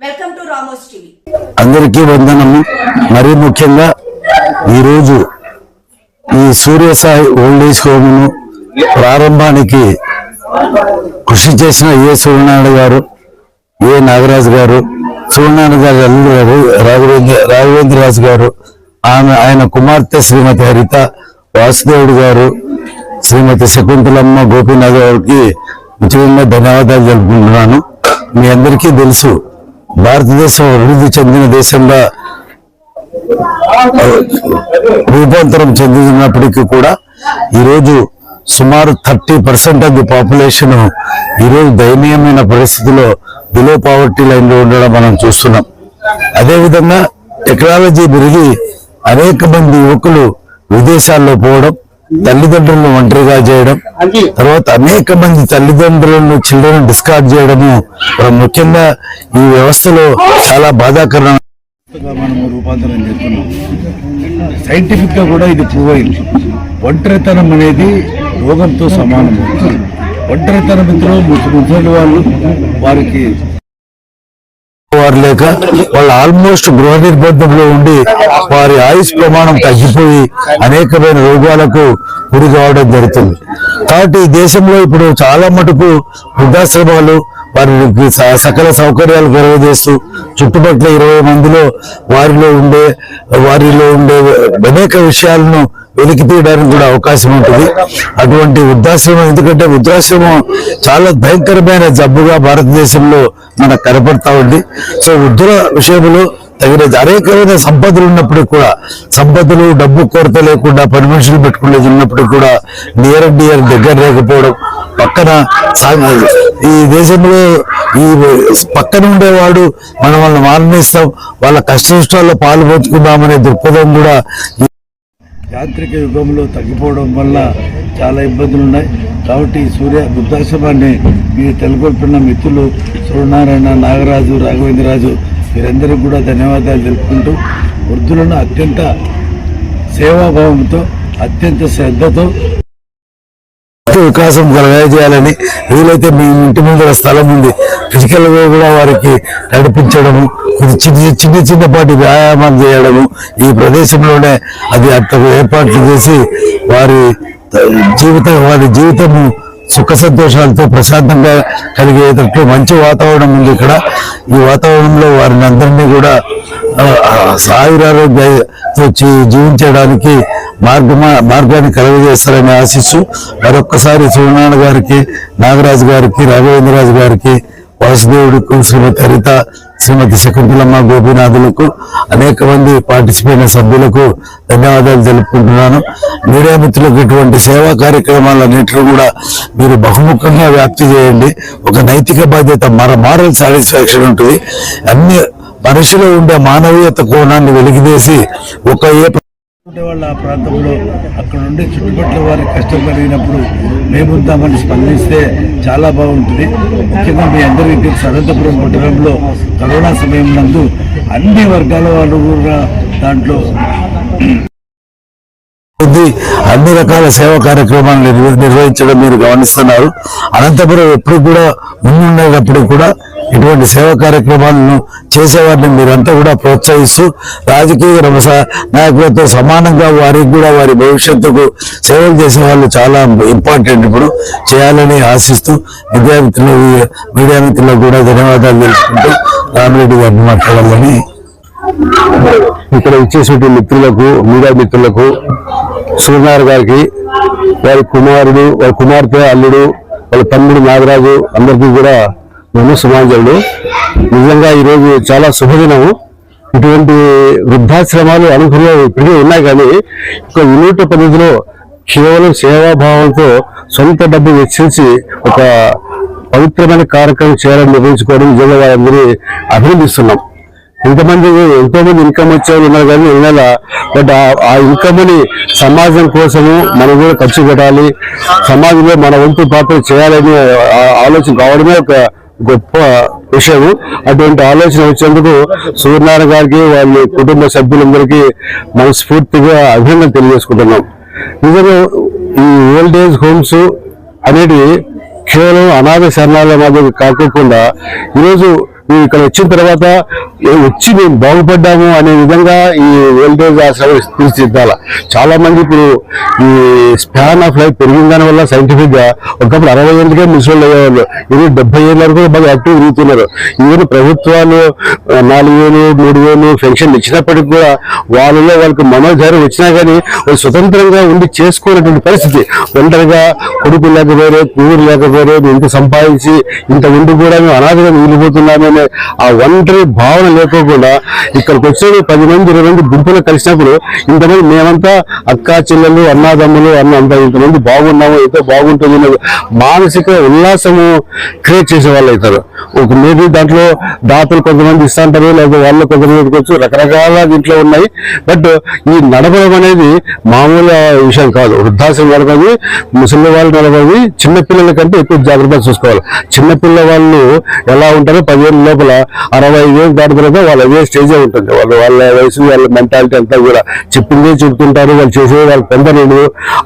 Welcome to Ramos TV. అందరికీ వందనము మరీ ముఖ్యంగా ఈరోజు ఈ సూర్యసాయి ఓల్డ్ ఏజ్ హోమ్ను ప్రారంభానికి కృషి చేసిన ఏ సూర్యనారాయణ గారు ఏ నాగరాజు గారు సూర్యనారాయణ గారి అల్లుడు గారు రాఘవేంద్ర రాఘవేంద్ర రాజు గారు ఆమె ఆయన కుమార్తె శ్రీమతి హరిత వాసుదేవుడు గారు శ్రీమతి శకుంతలమ్మ గోపీనాథ్ గారికి ముఖ్యంగా ధన్యవాదాలు జరుపుకుంటున్నాను మీ అందరికీ తెలుసు భారతదేశం అభివృద్ధి చెందిన దేశంగా రూపాంతరం చెందుతున్నప్పటికీ కూడా ఈరోజు సుమారు thirty percent of the population ఈరోజు దయనీయమైన పరిస్థితిలో బిలో పావర్టీ లైన్లో ఉండడం మనం చూస్తున్నాం. అదేవిధంగా టెక్నాలజీ పెరిగి అనేక మంది యువకులు విదేశాల్లో పోవడం తల్లిదండ్రులను ఒంటరిగా చేయడం తర్వాత అనేక మంది తల్లిదండ్రులను చిల్డ్రన్ డిస్కార్డ్ చేయడము ముఖ్యంగా ఈ వ్యవస్థలో చాలా బాధాకరం మనము రూపాంతరం చేస్తున్నాం. సైంటిఫిక్గా కూడా ఇది ప్రూవ్ అయింది. ఒంటరితనం అనేది రోగంతో సమానం ఒంటరితనం ఇందులో ముసలి వాళ్ళు వారికి వారు లేక వాళ్ళు ఆల్మోస్ట్ గృహ నిర్బంధంలో ఉండి వారి ఆయుష్ ప్రమాణం తగ్గిపోయి అనేకమైన రోగాలకు గురి కావడం జరుగుతుంది. కాబట్టి ఈ దేశంలో ఇప్పుడు చాలా మటుకు వృద్ధాశ్రమాలు వారికి స- సకల సౌకర్యాలు కలుగజేస్తూ చుట్టుపక్కల ఇరవై మందిలో వారిలో ఉండే వారిలో ఉండే అనేక విషయాలను వెలికి తీయడానికి కూడా అవకాశం ఉంటుంది. అటువంటి వృద్ధాశ్రమం ఎందుకంటే వృద్ధాశ్రమం చాలా భయంకరమైన జబ్బుగా భారతదేశంలో మనకు కనపడతా ఉంది. సో వృద్ధుల విషయంలో తగిన అనేకమైన సంపదలు ఉన్నప్పుడు కూడా సంపదలు డబ్బు కొరత లేకుండా పని మనుషులు పెట్టుకునేది ఉన్నప్పుడు కూడా నియర్ అండ్ నియర్ దగ్గర లేకపోవడం పక్కన ఈ దేశంలో ఈ పక్కన ఉండేవాడు మనం వాళ్ళని మారనిస్తాం వాళ్ళ కష్ట నష్టాల్లో పాలు పంచుకుందామనే దృక్పథం కూడా యాంత్రిక యుగంలో తగ్గిపోవడం వల్ల చాలా ఇబ్బందులు ఉన్నాయి. కాబట్టి సూర్య వృద్ధాశ్రమాన్ని మీరు తెలుగొల్పిన మిత్రులు సూర్యనారాయణ నాగరాజు రాఘవేంద్రరాజు వీరందరికీ కూడా ధన్యవాదాలు తెలుపుకుంటూ వృద్ధులను అత్యంత సేవాభావంతో అత్యంత శ్రద్ధతో వికాసం కలగజేయాలని వీలైతే మీ ఇంటి ముందర స్థలం ఉంది. ఫిజికల్గా కూడా వారికి నడిపించడము చిన్న చిన్న చిన్నపాటి వ్యాయామాలు చేయడము ఈ ప్రదేశంలోనే అది అంత ఏర్పాట్లు చేసి వారి జీవితం వారి జీవితము సుఖ సంతోషాలతో ప్రశాంతంగా కలిగేటట్లు మంచి వాతావరణం ఉంది ఇక్కడ. ఈ వాతావరణంలో వారిని అందరినీ కూడా ఆ, ఆయురారోగ్యంతో జీవించడానికి మార్గమా మార్గాన్ని కలుగజేస్తారని ఆశిస్తూ మరొక్కసారి సూర్యనారాయణ గారికి నాగరాజు గారికి రాఘవేంద్రరాజు గారికి వాసుదేవుడి శ్రీమతి హరిత శ్రీమతి శకుంతలమ్మ గోపీనాథులకు అనేక మంది పార్టిసిపేట్ సభ్యులకు ధన్యవాదాలు తెలుపుకుంటున్నాను. మీడియా మిత్రులకు ఇటువంటి సేవా కార్యక్రమాలన్నింటిలో కూడా మీరు బహుముఖంగా వ్యాప్తి చేయండి. ఒక నైతిక బాధ్యత మన మారల్ సాటిస్ఫాక్షన్ ఉంటుంది. అన్ని మనిషిలో ఉండే మానవీయత కోణాన్ని వెలిగిదేసి ఒక ఏ వాళ్ళ ఆ ప్రాంతంలో అక్కడ ఉండే చుట్టుపక్కల వారి కష్టం కలిగినప్పుడు మేముందామని స్పందిస్తే చాలా బాగుంటుంది. ముఖ్యంగా మీ అందరికీ తెలుసు అనంతపురం పట్టణంలో కరోనా సమయం నందు అన్ని వర్గాల వాళ్ళు కూడా దాంట్లో అన్ని రకాల సేవా కార్యక్రమాలు నిర్వహించడం మీరు గమనిస్తున్నారు. అనంతపురం ఎప్పుడు కూడా ముందుండేటప్పుడు కూడా ఇటువంటి సేవా కార్యక్రమాలను చేసేవారిని మీరంతా కూడా ప్రోత్సహిస్తూ రాజకీయ రమస నాయకులతో సమానంగా వారికి కూడా వారి భవిష్యత్తుకు సేవలు చేసే వాళ్ళు చాలా ఇంపార్టెంట్ ఇప్పుడు చేయాలని ఆశిస్తూ విద్యామిత్రులు మీడియా మిత్రులకు కూడా ధన్యవాదాలు తెలుసుకుంటూ రామిరెడ్డి గారిని మాట్లాడాలని ఇక్కడ ఇచ్చేటువంటి మిత్రులకు మీడియా మిత్రులకు సూర్యనారాయణ గారికి వారి కుమారుడు వారి కుమార్తె అల్లుడు వాళ్ళ తమ్ముడు నాగరాజు అందరికీ కూడా మేము సుమాంజలుడు నిజంగా ఈరోజు చాలా శుభదినం ఇటువంటి వృద్ధాశ్రమాలు అనుకునే ఇప్పటికే ఉన్నాయి కానీ ఒక వినూట పద్ధతిలో కేవలం సేవాభావంతో సొంత డబ్బు వెచ్చించి ఒక పవిత్రమైన కార్యక్రమం చేయాలని నిర్ణయించుకోవడం నిజంగా వారందరినీ అభినందిస్తున్నాం. ఇంతమంది ఎంతోమంది ఇన్కమ్ వచ్చేవాళ్ళు ఉన్నారు కానీ నెల బట్ ఆ ఇన్కమ్ని సమాజం కోసము మనం కూడా ఖర్చు పెట్టాలి. సమాజంలో మన వంతు పాత్ర చేయాలని ఆ- ఆలోచన కావడమే ఒక గొప్ప విషయం అటువంటి ఆలోచన వచ్చేందుకు సూర్యనారాయణ గారికి వాళ్ళ కుటుంబ సభ్యులందరికీ మనస్ఫూర్తిగా అభినందన తెలియజేసుకుంటున్నాం. నిజంగా ఈ ఓల్డ్ ఏజ్ హోమ్స్ అనేది కేవలం అనాథ శరణాలయ మాదిరి కాకుండా ఈరోజు మేము ఇక్కడ వచ్చిన తర్వాత వచ్చి మేము బాగుపడ్డాము అనే విధంగా ఈ ఓల్డేజ్ ఆశ్రమం తీర్చిదిద్దాల. చాలా మంది ఇప్పుడు ఈ స్పాన్ ఆఫ్ లైఫ్ పెరిగిన దాని వల్ల సైంటిఫిక్గా ఒకప్పుడు అరవై ఏళ్ళకే ముసలు అయ్యేవాళ్ళు. ఇది డెబ్బై ఏళ్ళ వరకు బాగా యాక్టివ్ తిరుగుతున్నారు. ఈవెన్ ప్రభుత్వాలు నాలుగు వేలు మూడు వేలు పెన్షన్ ఇచ్చినప్పటికి కూడా వాళ్ళలో వాళ్ళకి మనోధైర్యం వచ్చినా కానీ వాళ్ళు స్వతంత్రంగా ఉండి చేసుకునేటువంటి పరిస్థితి. ఒంటరిగా కొడుకు లేకపోయారు కూతురు లేకపోయారు ఇంత సంపాదించి ఇంత ఉండి కూడా మేము అనాథగా మిగిలిపోతున్నామనే ఆ ఒంటరి భావన లేకోకుండా ఇక్కడికి వచ్చేది పది మంది ఇరవై మంది గుంపులు కలిసినప్పుడు ఇంతమంది మేమంతా అక్క చెల్లెలు అన్నాదమ్ములు అన్న అంత ఇంతమంది బాగున్నాము ఎంతో బాగుంటుంది మానసిక ఉల్లాసము క్రియేట్ చేసే వాళ్ళు అవుతారు. ఒక మేబీ దాంట్లో దాతలు కొంతమంది ఇస్తాంటారు లేదా వాళ్ళు కొంతమంది ఇవ్వచ్చు రకరకాల దీంట్లో ఉన్నాయి. బట్ ఈ నడపడం అనేది మామూలు విషయం కాదు. వృద్ధాశ్రమం నడపది ముసలి వాళ్ళు నడపది చిన్నపిల్లల కంటే ఎక్కువ జాగ్రత్తగా చూసుకోవాలి. చిన్నపిల్ల వాళ్ళు ఎలా ఉంటారో పదిహేను లోపల అరవై ఐదు ఏళ్ళు దాటిన తర్వాత వాళ్ళ అదే స్టేజే ఉంటుంది. వాళ్ళు వాళ్ళ వయసు వాళ్ళ మెంటాలిటీ అంతా కూడా చెప్పిందే చెప్తుంటారు వాళ్ళు చేసేది వాళ్ళు పొందలేదు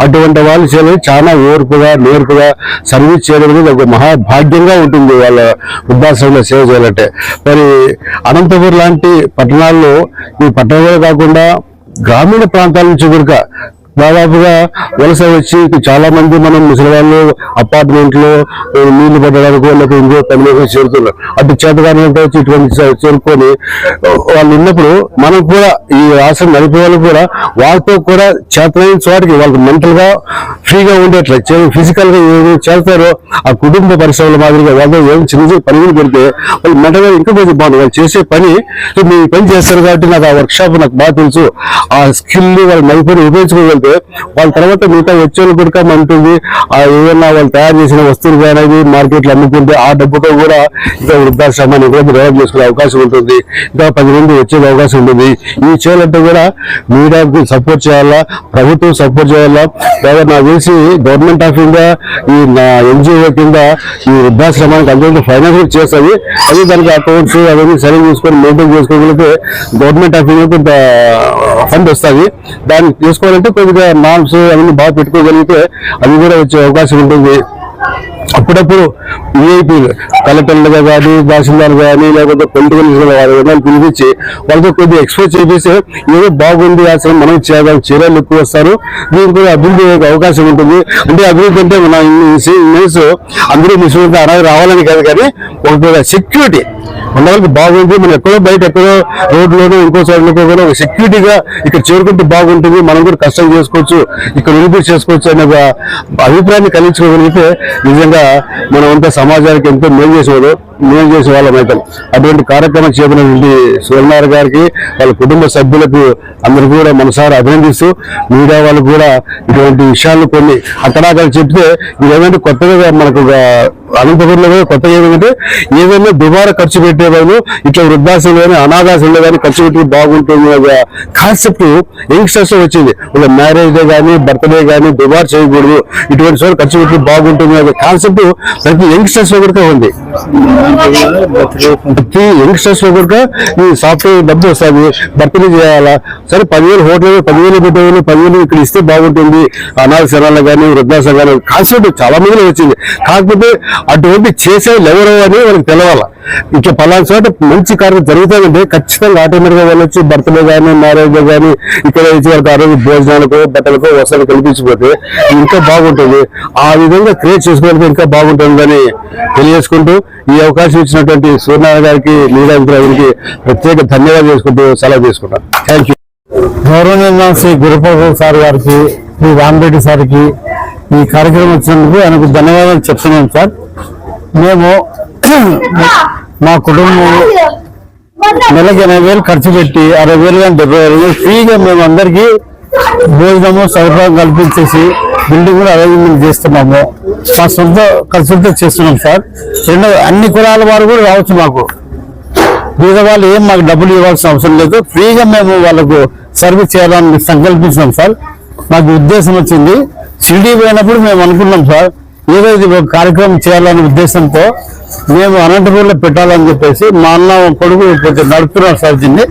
అటువంటి వాళ్ళు చేయాలి చాలా ఓర్పుగా నేర్పుగా సర్వీస్ చేయడం అనేది ఒక మహాభాగ్యంగా ఉంటుంది వాళ్ళ వృద్ధాశ్రమంలో సేవ చేయాలంటే. మరి అనంతపురం లాంటి పట్టణాల్లో ఈ పట్టణాలే కాకుండా గ్రామీణ ప్రాంతాల నుంచి కనుక దాదాపుగా వలస వచ్చి చాలా మంది మనం ముసలివాళ్ళు అపార్ట్మెంట్లు నీళ్ళు పట్టడానికి వాళ్ళకి ఇంకో పని చేరుతున్నారు. అటు చేతగానే వచ్చి ఇటువంటి చేరుకొని వాళ్ళు ఉన్నప్పుడు మనం కూడా ఈ రాష్ట్రం నడిపే వాళ్ళు కూడా వాళ్ళతో కూడా చేతనైన చోటికి వాళ్ళకి మెంటల్గా ఫ్రీగా ఉండేట్ల. ఫిజికల్గా ఏదో చేస్తారో ఆ కుటుంబ పరిశ్రమల మాదిరిగా వాళ్ళు ఏం చిన్న చిన్న పనులు పెడితే వాళ్ళు మెంటల్గా ఇంకా కొంచెం బాగుంది వాళ్ళు చేసే పని మీ మీరు పని చేస్తారు కాబట్టి నాకు ఆ వర్క్ షాప్ నాకు బాగా తెలుసు. ఆ స్కిల్ వాళ్ళు నైపుణ్యం ఉపయోగించుకోగలిగితే వాళ్ళ తర్వాత మిగతా వచ్చేవాళ్ళు కూడా ఉంటుంది ఆ ఏదైనా వాళ్ళు తయారు చేసిన వస్తువులు కానీ మార్కెట్లో అమ్ముకుంటే ఆ డబ్బుతో కూడా ఇంకా వృద్ధాశ్రమాన్ని కూడా డెవలప్ చేసుకునే అవకాశం ఉంటుంది. ఇంకా పది మంది వచ్చే అవకాశం ఉంటుంది. ఈ చేయాలంటే కూడా మీడియాకు సపోర్ట్ చేయాలా? ప్రభుత్వం సపోర్ట్ చేయాలా? లేదా నాకు తెలిసి గవర్నమెంట్ ఆఫ్ ఇండియా ఈ నా ఎన్జిఓ కింద ఈ వృద్ధాశ్రమానికి అందరికీ ఫైనాన్స్ చేస్తుంది. అది దానికి అకౌంట్స్ అవన్నీ సరి చూసుకొని మెయింటైన్ చేసుకోగలిగితే గవర్నమెంట్ ఆఫ్ ఇండియా కొంత ఫండ్ వస్తుంది. దాన్ని తీసుకోవాలంటే కొద్దిగా నామ్స్ అవన్నీ బాగా పెట్టుకోగలిగితే అవి కూడా వచ్చే అవకాశం ఉంటుంది అప్పుడప్పుడు విఐపీలు కలెక్టర్లుగా కానీ తహసీల్దార్ కానీ లేకపోతే పొలిటికల్ కానీ పిలిపించి వాళ్ళతో కొద్దిగా ఎక్స్ప్రెస్ చేపిస్తే ఏదో బాగుంది అసలు మనం చేద్దాం చీరలు ఎక్కువ వస్తారు దీనికి కూడా అభివృద్ధి అవకాశం ఉంటుంది అంటే అభివృద్ధి అంటే మన ఇమేజ్ అందరూ మిషన్ అలాగే రావాలని కాదు కానీ ఒక సెక్యూరిటీ మన వాళ్ళకి బాగుంది. మనం ఎక్కడో బయట ఎక్కడో రోడ్లోనూ ఇంకో సైడ్లో కూడా సెక్యూరిటీగా ఇక్కడ చేరుకుంటే బాగుంటుంది. మనం కూడా కష్టం చేసుకోవచ్చు. ఇక్కడ ఉండి చేసుకోవచ్చు అనే ఒక అభిప్రాయాన్ని కలిగించుకోగలిగితే నిజంగా మనం అంతా సమాజానికి ఎంతో మేలు చేసేవాడు మేము చేసే వాళ్ళం అవుతాం అటువంటి కార్యక్రమం చేపట్టినటువంటి సూర్యనారాయణ గారికి వాళ్ళ కుటుంబ సభ్యులకు అందరికీ కూడా మనసారి అభినందిస్తూ మీడియా వాళ్ళు కూడా ఇటువంటి విషయాలు కొన్ని అక్కడ చెప్తే ఇదేమంటే కొత్తగా మనకు అనంతపురంలో కొత్తగా ఏమంటే ఏదైనా దుబారా ఖర్చు పెట్టే ఇట్లా వృద్ధాశ్రమం కానీ అనాథాశ్రమంలో కానీ ఖర్చు పెట్టి బాగుంటుంది కాన్సెప్ట్ యంగ్స్టర్స్లో వచ్చింది. ఒక మ్యారేజ్ డే కానీ బర్త్డే కానీ దుబారా చేయకూడదు ఇటువంటి సార్ ఖర్చు పెట్టి బాగుంటుంది అనే కాన్సెప్ట్ ప్రతి యంగ్స్టర్స్లో కూడా ఉంది. ప్రతి యంగ్స్టర్స్లో కూడా ఈ సాఫ్ట్వేర్ డబ్బు వస్తుంది భర్తీ చేయాలా? సరే పదివేలు హోటల్ పదివేలు పెట్టేవాళ్ళు పదివేలు ఇక్కడ ఇస్తే బాగుంటుంది. అనాథ శరాలు కానీ వృద్ధాశ్రమాలు కానీ కాన్సెప్ట్ చాలా మందిలో వచ్చింది. కాకపోతే అటువంటి చేసే ఎవరో అని వాళ్ళకి తెలవాలి? ఇంకా పలానా చోట మంచి కార్యం జరుగుతుందంటే ఖచ్చితంగా ఆటోమేటిక్గా వెళ్ళొచ్చి బర్త్డే కానీ మ్యారేజ్ కానీ ఇక్కడ వచ్చి వాళ్ళకి ఆ రోజు భోజనాలకు బట్టలకు వసతులు కల్పించిపోతే ఇంకా బాగుంటుంది. ఆ విధంగా క్రియేట్ చేసుకోవడానికి ఇంకా బాగుంటుంది అని తెలియజేసుకుంటూ ఈ అవకాశం ఇచ్చినటువంటి సూర్యనారాయణ గారికి మీడియా మిత్రులకి ప్రత్యేక ధన్యవాదాలు చేసుకుంటూ సెలవు తీసుకుంటాను థ్యాంక్ యూ గౌరవనీయ శ్రీ గురుప్రసాద్ సార్ గారికి శ్రీ రామరెడ్డి సార్కి ఈ కార్యక్రమం వచ్చినందుకు ఆయనకు ధన్యవాదాలు చెప్తున్నాం సార్. మేము మా కుటుంబం నెలకి ఎనభై వేలు ఖర్చు పెట్టి అరవై వేలు కానీ డెబ్బై వేలు ఫ్రీగా మేము అందరికీ భోజనము సౌకర్యం కల్పించేసి బిల్డింగ్ కూడా అరేంజ్మెంట్ చేస్తున్నాము మా సొంత ఖర్చులతో చేస్తున్నాం సార్. రెండవ అన్ని కులాల వారు కూడా రావచ్చు మాకు. మీద వాళ్ళు ఏం మాకు డబ్బులు ఇవ్వాల్సిన అవసరం లేదు. ఫ్రీగా మేము వాళ్ళకు సర్వీస్ చేయాలని సంకల్పించినాం సార్. మాకు ఉద్దేశం వచ్చింది. షిరిడీ పోయినప్పుడు మేము అనుకున్నాం సార్ ఏదో ఇది ఒక కార్యక్రమం చేయాలనే ఉద్దేశంతో మేము అనంతపూర్లో పెట్టాలని చెప్పేసి మా అన్న కొడుకు కొంచెం నడుపుతున్నారు సార్ దీన్ని.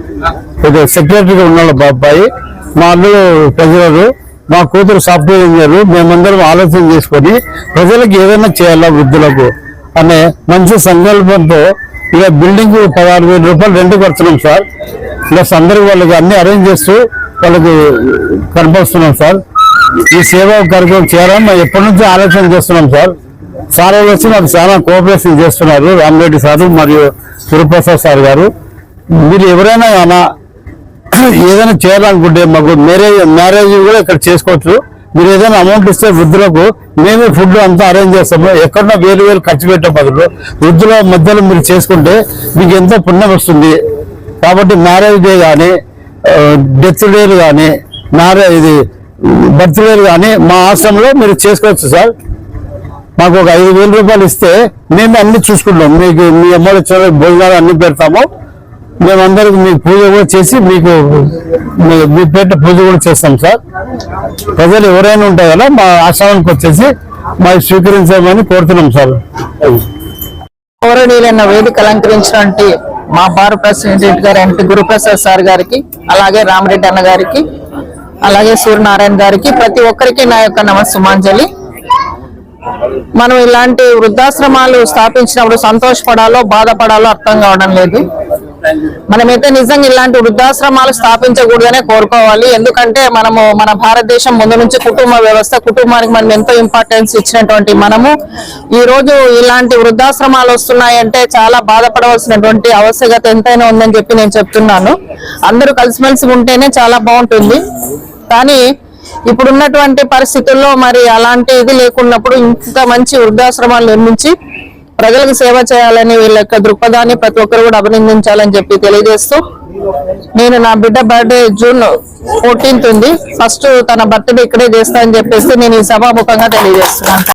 కొంచెం సెక్రటరీగా ఉన్నాడు బాబాయి మా అల్లుడు ట్రెజరరు మా కూతురు సాఫ్ట్వేర్ ఇంజనీర్ మేమందరం ఆలోచన చేసుకొని ప్రజలకు ఏదైనా చేయాలా వృద్ధులకు అనే మంచి సంకల్పంతో ఇక బిల్డింగ్ పదహారు వేల రూపాయలు రెండు కడుతున్నాం సార్. ప్లస్ అందరికి వాళ్ళకి అన్ని అరేంజ్ చేస్తూ వాళ్ళకి కనిపిస్తున్నాం సార్. ఈ సేవా కార్యక్రమం చేయాలని మేము ఎప్పటి నుంచి ఆలోచన చేస్తున్నాం సార్. సార్ వచ్చి మాకు చాలా కోఆపరేషన్ చేస్తున్నారు. రామరెడ్డి సారు మరియు గురుప్రసాద్ సార్ గారు. మీరు ఎవరైనా అలా ఏదైనా చేయాలనుకుంటే మాకు మ్యారేజ్ మ్యారేజ్ కూడా ఇక్కడ చేసుకోవచ్చు. మీరు ఏదైనా అమౌంట్ ఇస్తే వృద్ధులకు మేమే ఫుడ్ అంతా అరేంజ్ చేస్తాము. ఎక్కడన్నా వేలు వేలు ఖర్చు పెట్టే బదులు వృద్ధుల మధ్యలో మీరు చేసుకుంటే మీకు ఎంతో పుణ్యం వస్తుంది. కాబట్టి మ్యారేజ్ డే కానీ డెత్ డేలు కానీ మ్యారేజ్ ఇది బర్త్డేలు కానీ మా ఆశ్రమంలో మీరు చేసుకోవచ్చు సార్. మాకు ఒక ఐదు వేల రూపాయలు ఇస్తే మేము అన్ని చూసుకుంటాం. మీకు మీ అమ్మాయి వచ్చిన భోజనాలు అన్ని పెడతాము. మేమందరికి మీకు పూజ కూడా చేసి మీకు మీ- పేట పూజ కూడా చేస్తాం సార్. ప్రజలు ఎవరైనా ఉంటాయి కదా మా ఆశ్రమానికి వచ్చేసి మరి స్వీకరించమని కోరుతున్నాం సార్. గౌరవనీయులైన వేదిక అలంకరించినటువంటి మా బార్ ప్రెసిడెంట్ గారు అంటే గురుప్రసాద్ సార్ గారికి అలాగే రామరెడ్డి అన్న గారికి అలాగే సూర్యనారాయణ గారికి ప్రతి ఒక్కరికి నా యొక్క నమస్సుమాంజలి. మనం ఇలాంటి వృద్ధాశ్రమాలు స్థాపించినప్పుడు సంతోషపడాలో బాధపడాలో అర్థం కావడం లేదు. మనమైతే నిజంగా ఇలాంటి వృద్ధాశ్రమాలు స్థాపించకూడదనే కోరుకోవాలి. ఎందుకంటే మనము మన భారతదేశం ముందు నుంచి కుటుంబ వ్యవస్థ కుటుంబానికి మనం ఎంతో ఇంపార్టెన్స్ ఇచ్చినటువంటి మనము. ఈ రోజు ఇలాంటి వృద్ధాశ్రమాలు వస్తున్నాయంటే చాలా బాధపడవలసినటువంటి ఆవశ్యకత ఎంతైనా ఉందని చెప్పి నేను చెప్తున్నాను. అందరూ కలిసిమెలిసి ఉంటేనే చాలా బాగుంటుంది. కానీ ఇప్పుడున్నటువంటి పరిస్థితుల్లో మరి అలాంటి ఇది లేకున్నప్పుడు ఇంత మంచి వృద్ధాశ్రమాలు నిర్మించి ప్రజలకు సేవ చేయాలని వీళ్ళ యొక్క దృక్పథాన్ని ప్రతి ఒక్కరు కూడా అభినందించాలని చెప్పి తెలియజేస్తూ నేను నా బిడ్డ బర్త్డే జూన్ ఫోర్టీన్త్ ఉంది. ఫస్ట్ తన బర్త్డే ఇక్కడే చేస్తా అని చెప్పేసి నేను ఈ సభాముఖంగా తెలియజేస్తున్నాను.